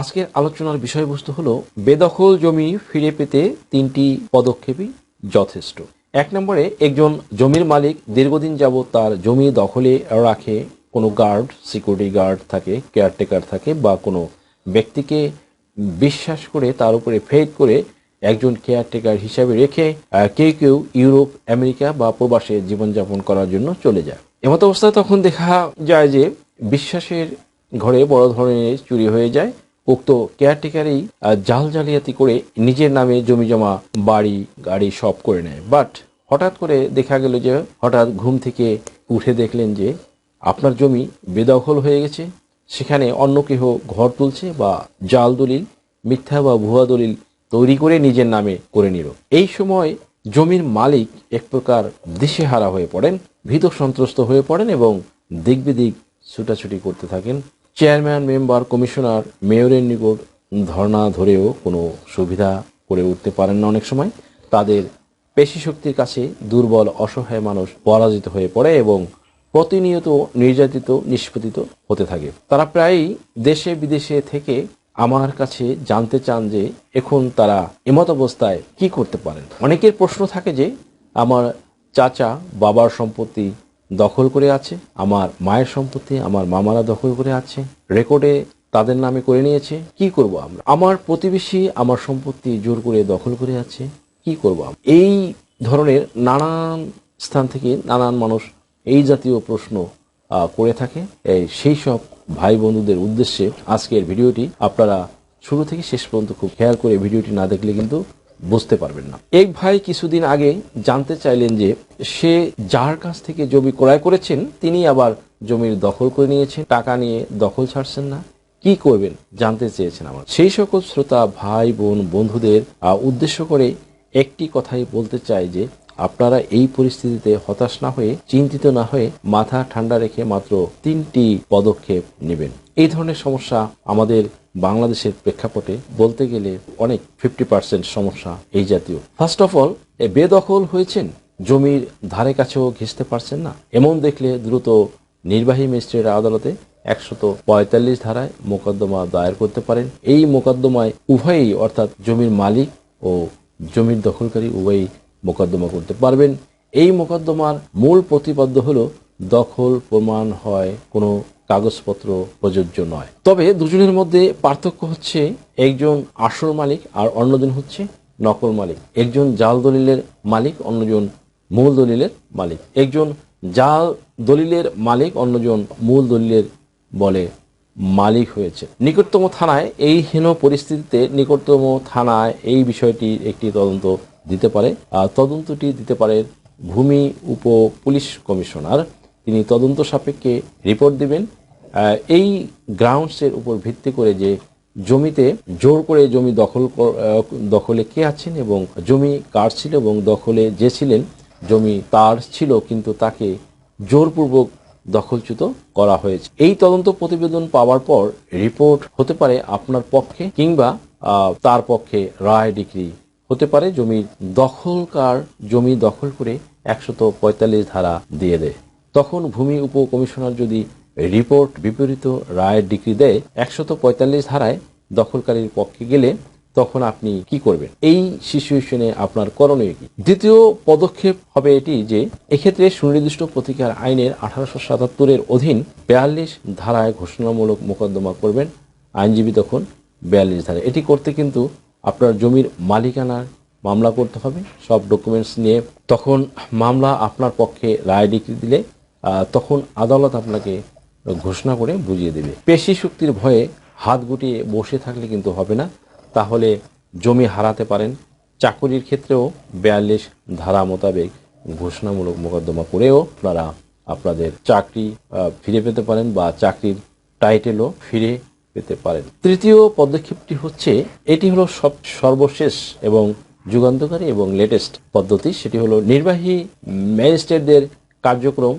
আজকের আলোচনার বিষয়বস্তু হলো, বেদখল জমি ফিরে পেতে তিনটি পদক্ষেপই যথেষ্ট। এক নম্বরে, একজন জমির মালিক দীর্ঘদিন যাবৎ তার জমি দখলে রাখে, কোনো গার্ড, সিকিউরিটি গার্ড থাকে, কেয়ারটেকার থাকে, বা কোনো ব্যক্তিকে বিশ্বাস করে তার উপরে ফেদ করে একজন কেয়ারটেকার হিসাবে রেখে কেউ কেউ ইউরোপ, আমেরিকা বা প্রবাসে জীবনযাপন করার জন্য চলে যায়। এমত অবস্থায় তখন দেখা যায় যে, বিশ্বাসের ঘরে বড় ধরনের চুরি হয়ে যায় উক্ত কেয়ারটেকারই জাল জালিয়াতি করে নিজের নামে জমি জমা বাড়ি, গাড়ি সব করে নেয়। বাট হঠাৎ করে দেখা গেল যে, হঠাৎ ঘুম থেকে উঠে দেখলেন যে, আপনার জমি বেদখল হয়ে গেছে। সেখানে অন্য কেহ ঘর তুলছে বা জাল দলিল, মিথ্যা বা ভুয়া দলিল তৈরি করে নিজের নামে করে নিল। এই সময় জমির মালিক এক প্রকার দিশেহারা হয়ে পড়েন, ভীত সন্ত্রস্ত হয়ে পড়েন এবং দিক বিদিক ছুটাছুটি করতে থাকেন। চেয়ারম্যান, মেম্বার, কমিশনার, মেয়রের নিকট ধর্ণা ধরেও কোনো সুবিধা করে উঠতে পারেন না অনেক সময়। তাদের পেশি শক্তির কাছে দুর্বল, অসহায় মানুষ পরাজিত হয়ে পড়ে এবং প্রতিনিয়ত নির্যাতিত, নিষ্পতিত হতে থাকে। তারা প্রায়ই দেশে, বিদেশে থেকে আমার কাছে জানতে চান যে এখন তারা এমত অবস্থায় কি করতে পারেন। অনেকের প্রশ্ন থাকে যে, আমার চাচা বাবার সম্পত্তি দখল করে আছে, আমার মায়ের সম্পত্তি, আমার মামারা দখল করে আছে, রেকর্ডে তাদের নামে করে নিয়েছে, কি করব আমরা আমার প্রতিবেশী আমার সম্পত্তি জোর করে দখল করে আছে, কি করব আমরা? এই ধরনের নানান স্থান থেকে নানান মানুষ এই জাতীয় প্রশ্ন করে থাকে এই সেই সব ভাই বন্ধুদের উদ্দেশ্যে আজকের ভিডিওটি আপনারা শুরু থেকে শেষ পর্যন্ত খুব খেয়াল করে ভিডিওটি না দেখলে কিন্তু বুঝতে পারবেন না। এক ভাই কিছুদিন আগে জানতে চাইলেন যে, সে যার কাছ থেকে জমি ক্রয় করেছেন, তিনি আবার জমির দখল করে নিয়েছেন। টাকা নিয়ে দখল ছাড়ছেন না। কি করবেন? জানতে চেয়েছেন আমার। সেই সকল শ্রোতা, ভাই, বোন, বন্ধুদের উদ্দেশ্য করে একটি কথাই বলতে চাই যে, আপনারা এই পরিস্থিতিতে হতাশ না হয়ে, চিন্তিত না হয়ে, মাথা ঠান্ডা রেখে মাত্র তিনটি পদক্ষেপ নেবেন। এই ধরনের সমস্যা আমাদের বাংলাদেশের প্রেক্ষাপটে বলতে গেলে অনেক ফিফটি পার্সেন্ট সমস্যা এই জাতীয়। ফার্স্ট অফ অল বেদখল হয়েছেন, জমির ধারে কাছেও ঘেঁষতে পারছেন না। এমন দেখলে দ্রুত নির্বাহী ম্যাজিস্ট্রেট আদালতে একশত পঁয়তাল্লিশ ধারায় মোকদ্দমা দায়ের করতে পারেন। এই মোকদ্দমায় উভয়ই অর্থাৎ জমির মালিক ও জমির দখলকারী উভয়ই মোকদ্দমা করতে পারবেন। এই মোকদ্দমার মূল প্রতিপাদ্য হলো, দখল প্রমাণ হয় কোনো কাগজপত্র প্রযোজ্য নয়। তবে দুজনের মধ্যে পার্থক্য হচ্ছে একজন আসল মালিক আর অন্যজন হচ্ছে নকল মালিক। একজন জাল দলিলের মালিক, অন্যজন মূল দলিলের মালিক। একজন জাল দলিলের মালিক, অন্যজন মূল দলিলের বলে মালিক হয়েছে। নিকটতম থানায় এই হীন পরিস্থিতিতে নিকটতম থানায় এই বিষয়টি একটি তদন্ত দিতে পারে। আর তদন্তটি দিতে পারে ভূমি উপ পুলিশ কমিশনার। তিনি তদন্ত সাপেক্ষে রিপোর্ট দিবেন। এই গ্রাউন্ডসের উপর ভিত্তি করে যে জমিতে জোর করে জমি দখল দখলে কে আছেন এবং জমি কার ছিল এবং দখলে যে ছিলেন, জমি তার ছিল কিন্তু তাকে জোরপূর্বক দখলচ্যুত করা হয়েছে। এই তদন্ত প্রতিবেদন পাওয়ার পর রিপোর্ট হতে পারে আপনার পক্ষে কিংবা তার পক্ষে রায় ডিগ্রি হতে পারে। জমির দখলকার জমি দখল করে একশত পঁয়তাল্লিশ ধারা দিয়ে দেয়। তখন ভূমি উপ কমিশনার যদি রিপোর্ট বিপরীত রায়ের ডিগ্রি দেয় একশত পঁয়তাল্লিশ ধারায় দখলকারীর পক্ষে গেলে তখন আপনি কি করবেন? এই সিচুয়েশনে আপনার করণীয় কি? দ্বিতীয় পদক্ষেপ হবে এটি যে, এক্ষেত্রে সুনির্দিষ্ট প্রতিকার আইনের আঠারোশো সাতাত্তরের অধীন বেয়াল্লিশ ধারায় ঘোষণামূলক মোকদ্দমা করবেন আইনজীবী তখন বিয়াল্লিশ ধারা। এটি করতে কিন্তু আপনার জমির মালিকানার মামলা করতে হবে, সব ডকুমেন্টস নিয়ে। তখন মামলা আপনার পক্ষে রায় ডিগ্রি দিলে তখন আদালত আপনাকে ঘোষণা করে বুঝিয়ে দেবে। পেশি শক্তির ভয়ে হাত গুটিয়ে বসে থাকলে কিন্তু হবে না। তাহলে জমি হারাতে পারেন। চাকরির ক্ষেত্রেও বিয়াল্লিশ ধারা মোতাবেক ঘোষণামূলক মোকদ্দমা করেও আপনারা আপনাদের চাকরি ফিরে পেতে পারেন বা চাকরির টাইটেলও ফিরে পেতে পারেন। তৃতীয় পদক্ষেপটি হচ্ছে, এটি হলো সব, সর্বশেষ এবং যুগান্তকারী এবং লেটেস্ট পদ্ধতি। সেটি হলো নির্বাহী ম্যাজিস্ট্রেটদের কার্যক্রম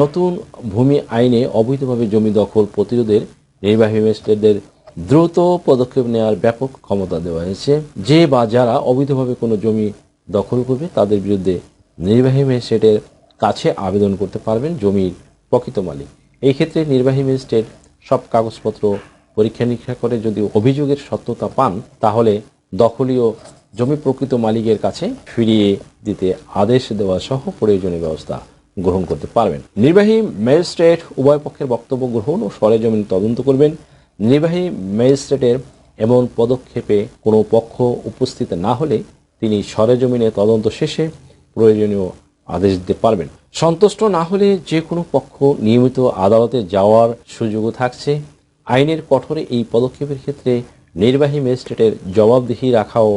নতুন ভূমি আইনে অবৈধভাবে জমি দখল প্রতিরোধের নির্বাহী ম্যাজিস্ট্রেটদের দ্রুত পদক্ষেপ নেওয়ার ব্যাপক ক্ষমতা দেওয়া হয়েছে। যে বা যারা অবৈধভাবে কোনো জমি দখল করবে, তাদের বিরুদ্ধে নির্বাহী ম্যাজিস্ট্রেটের কাছে আবেদন করতে পারবেন জমির প্রকৃত মালিক। এই ক্ষেত্রে নির্বাহী ম্যাজিস্ট্রেট সব কাগজপত্র পরীক্ষা নিরীক্ষা করে যদি অভিযোগের সত্যতা পান, তাহলে দখলীয় জমি প্রকৃত মালিকের কাছে ফিরিয়ে দিতে আদেশ দেওয়া সহ প্রয়োজনীয় ব্যবস্থা গ্রহণ করতে পারবেন। নির্বাহী ম্যাজিস্ট্রেট উভয় পক্ষের বক্তব্য গ্রহণ ও সরেজমিন তদন্ত করবেন। নির্বাহী ম্যাজিস্ট্রেটের এমন পদক্ষেপে কোনো পক্ষ উপস্থিত না হলে তিনি সরেজমিনে তদন্ত শেষে প্রয়োজনীয় আদেশ দিতে পারবেন। সন্তুষ্ট না হলে যে কোনো পক্ষ নিয়মিত আদালতে যাওয়ার সুযোগও থাকছে। আইনের কঠোরে এই পদক্ষেপের ক্ষেত্রে নির্বাহী ম্যাজিস্ট্রেটের জবাবদিহি রাখাও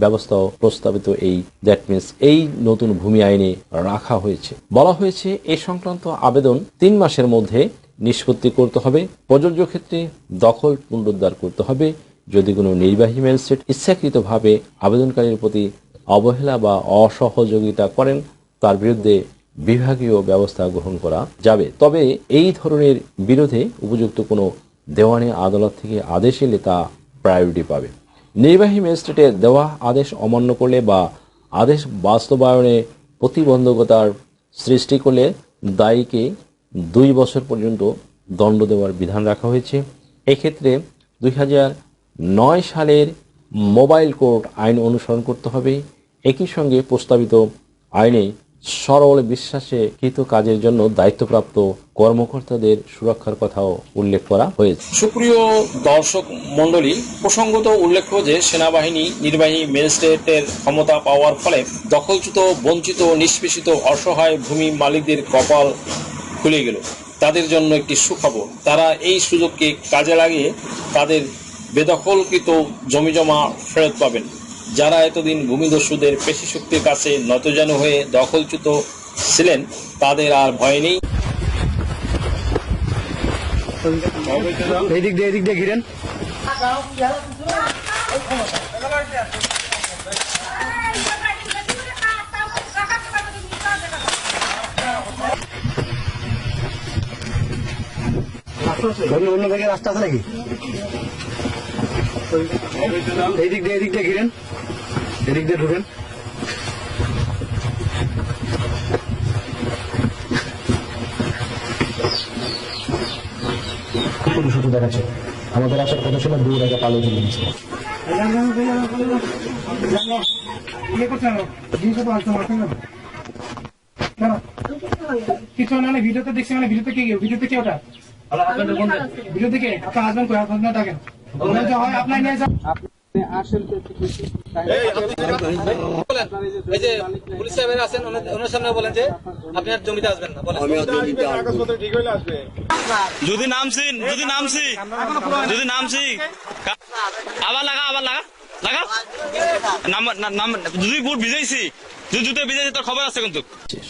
ব্যবস্থাও প্রস্তাবিত এই দ্যাট মিনস এই নতুন ভূমি আইনে রাখা হয়েছে। বলা হয়েছে এ সংক্রান্ত আবেদন তিন মাসের মধ্যে নিষ্পত্তি করতে হবে, প্রযোজ্য ক্ষেত্রে দখল পুনরুদ্ধার করতে হবে, যদি কোনো নির্বাহী ম্যাজিস্ট্রেট ইচ্ছাকৃতভাবে আবেদনকারীর প্রতি অবহেলা বা অসহযোগিতা করেন, তার বিরুদ্ধে বিভাগীয় ব্যবস্থা গ্রহণ করা যাবে। তবে এই ধরনের বিরোধে উপযুক্ত কোনো দেওয়ানি আদালত থেকে আদেশ এলে তা প্রায়োরিটি পাবে। নির্বাহী ম্যাজিস্ট্রেটের দেওয়া আদেশ অমান্য করলে বা আদেশ বাস্তবায়নে প্রতিবন্ধকতার সৃষ্টি করলে দায়ীকে দুই বছর পর্যন্ত দণ্ড দেওয়ার বিধান রাখা হয়েছে। এক্ষেত্রে দুই হাজার নয় সালের মোবাইল কোর্ট আইন অনুসরণ করতে হবে। একই সঙ্গে প্রস্তাবিত আইনে সরল বিশ্বাসে কৃত কাজের জন্য দায়িত্বপ্রাপ্ত কর্মকর্তাদের সুরক্ষার কথাও উল্লেখ করা হয়েছে। সুপ্রিয় দর্শক মণ্ডলী, প্রসঙ্গত উল্লেখ্য যে সেনাবাহিনী, নির্বাহী ম্যাজিস্ট্রেটের ক্ষমতা পাওয়ার ফলে দখলচ্যুত, বঞ্চিত, নিষ্পেষিত, অসহায় ভূমি মালিকদের কপাল খুলে গেল। তাদের জন্য একটি সুখবর, তারা এই সুযোগকে কাজে লাগিয়ে তাদের বেদখলকৃত জমিজমা ফেরত পাবেন। যারা এতদিন ভূমিদস্যুদের পেশি শক্তির কাছে নতজানু হয়ে দখলচ্যুত ছিলেন, তাদের আর ভয় নেই। এই দিক দিয়ে অন্য দিকে রাস্তা আছে নাকি? এই দিক দিয়ে এই দিক দিয়ে ঘিরেন। এদিক দিয়ে ঢুকেন। দেখাচ্ছে। আমাদের আসার কথা ছিল দূর আগে পালো চলে গেছে। ইয়ে না জিনিসটা তো আসতে না? কেন? কিছু না ভিডিওতে দেখছি মানে ভিডিওতে কে ভিডিওতে কে ওটা? ভিডিও থেকে আপনার হাজবেন্ড কই? আপনার ডাকেন বলেন যে হয় আপনার নিয়ে যান এই যে পুলিশ সাহেবের আছেন ওনার- ওনার সামনে বলেন যে আপনি আর জমিতে আসবেন না বলেন। যদি নামছি যদি নামছি যদি নামছি আবার লাগা আবার লাগা লাগা। নাম নাম- নাম যদি বুট ভিজাইছি যদি জুতো ভিজাইছি তোর খবর আছে কিন্তু।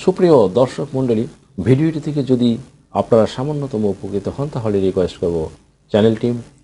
সুপ্রিয় দর্শক মন্ডলী ভিডিওটি থেকে যদি আপনারা সামান্যতম উপকৃত হন তাহলে রিকোয়েস্ট করব চ্যানেলটি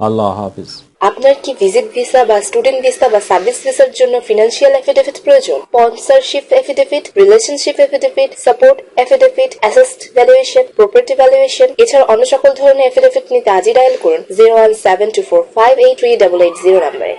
আল্লাহ হাফিজ। আপনার কি ভিজিট ভিসা বা স্টুডেন্ট ভিসা বা সার্ভিস ভিসার জন্য ফিনান্সিয়াল এফিডেভিট প্রয়োজন? Sponsorship affidavit relationship affidavit support affidavit asset valuation property valuation এছাড়া অন্য সকল ধরনের এফিডেভিট নিতে আজই ডায়াল করুন zero one seven two four five eight three double eight zero নাম্বারে